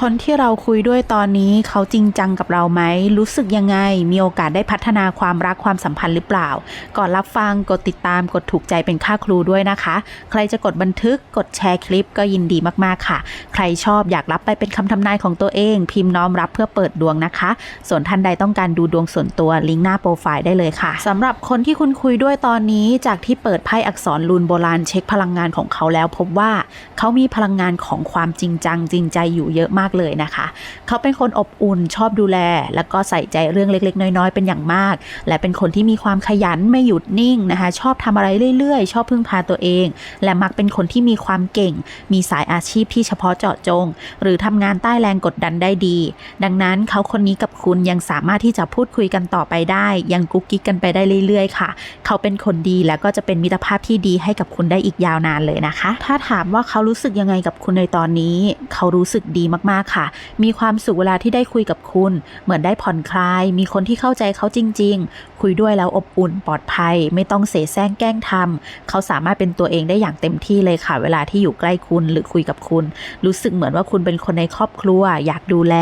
คนที่เราคุยด้วยตอนนี้เขาจริงจังกับเราไหม รู้สึกยังไง มีโอกาสได้พัฒนาความรักความสัมพันธ์หรือเปล่า ก่อนรับฟังกดติดตามกดถูกใจเป็นค่าครูด้วยนะคะ ใครจะกดบันทึกกดแชร์คลิปก็ยินดีมากๆค่ะ ใครชอบอยากรับไปเป็นคำทำนายของตัวเอง พิมพ์น้อมรับเพื่อเปิดดวงนะคะ ส่วนท่านใดต้องการดูดวงส่วนตัวลิงก์หน้าโปรไฟล์ได้เลยค่ะสำหรับคนที่คุณคุยด้วยตอนนี้จากที่เปิดไพ่อักษรรูนโบราณเช็คพลังงานของเขาแล้ว พบว่าเขามีพลังงานของความจริงจังจริงใจอยู่เยอะมากเลยนะคะ เขาเป็นคนอบอุ่นชอบดูแล แล้วก็ใส่ใจเรื่องเล็ก ๆ น้อย ๆ เป็นอย่างมาก และเป็นคนที่มีความขยันไม่หยุดนิ่งนะคะ ชอบทำอะไรเรื่อย ๆ ชอบพึ่งพาตัวเอง และมักเป็นคนที่มีความเก่ง มีสายอาชีพที่เฉพาะเจาะจง หรือทำงานใต้แรงกดดันได้ดี ดังนั้นเขาคนนี้กับคุณยังสามารถที่จะพูดคุยกันต่อไปได้ ยังกุ๊กกิ๊กกันไปได้เรื่อย ๆ ค่ะ เขาเป็นคนดีแล้วก็จะเป็นมิตรภาพที่ดีให้กับคุณได้อีกยาวนานเลยนะคะ ถ้าถามว่าเขารู้สึกยังไงกับคุณในตอนนี้ เขารู้สึกดีมากๆค่ะ มีความสุขเวลาที่ได้คุยกับคุณ เหมือนได้ผ่อนคลาย มีคนที่เข้าใจเขาจริง ๆ คุยด้วยแล้วอบอุ่นปลอดภัย ไม่ต้องเสแสร้งแกล้งทำเขาสามารถเป็นตัวเองได้อย่างเต็มที่เลยค่ะ เวลาที่อยู่ใกล้คุณหรือคุยกับคุณ รู้สึกเหมือนว่าคุณเป็นคนในครอบครัว อยากดูแล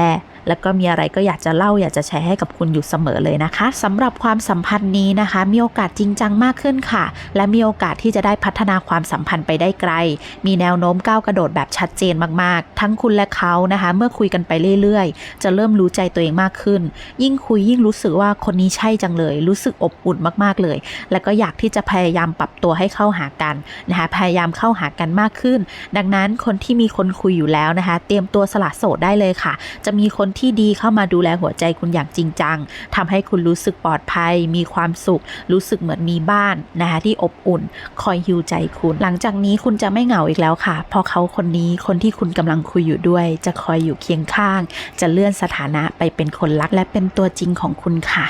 แล้วก็มีอะไรก็อยากจะเล่าอยากจะแชร์ให้กับคุณอยู่เสมอเลยนะคะสำหรับความสัมพันธ์นี้นะคะ มีโอกาสจริงจังมากขึ้นค่ะ และมีโอกาสที่จะได้พัฒนาความสัมพันธ์ไปได้ไกล มีแนวโน้มก้าวกระโดดแบบชัดเจนมากๆ ทั้งคุณและเขานะคะ เมื่อคุยกันไปเรื่อยๆ จะเริ่มรู้ใจตัวเองมากขึ้น ยิ่งคุยยิ่งรู้สึกว่าคนนี้ใช่จังเลย รู้สึกอบอุ่นมากๆเลย แล้วก็อยากที่จะพยายามปรับตัวให้เข้าหากันนะคะพยายามเข้าหากันมากขึ้น ดังนั้นคนที่มีคนคุยอยู่แล้วนะคะ เตรียมตัวสละโสดได้เลยค่ะ จะมีคนที่ที่ดีเข้ามาดูแลหัวใจคุณอย่างจริงจังทำให้คุณรู้สึกปลอดภัย มีความสุข รู้สึกเหมือนมีบ้านนะคะที่อบอุ่น คอยฮิวใจคุณ หลังจากนี้คุณจะไม่เหงาอีกแล้วค่ะ เพราะเขาคนนี้คนที่คุณกำลังคุยอยู่ด้วย จะคอยอยู่เคียงข้าง จะเลื่อนสถานะไปเป็นคนรักและเป็นตัวจริงของคุณค่ะ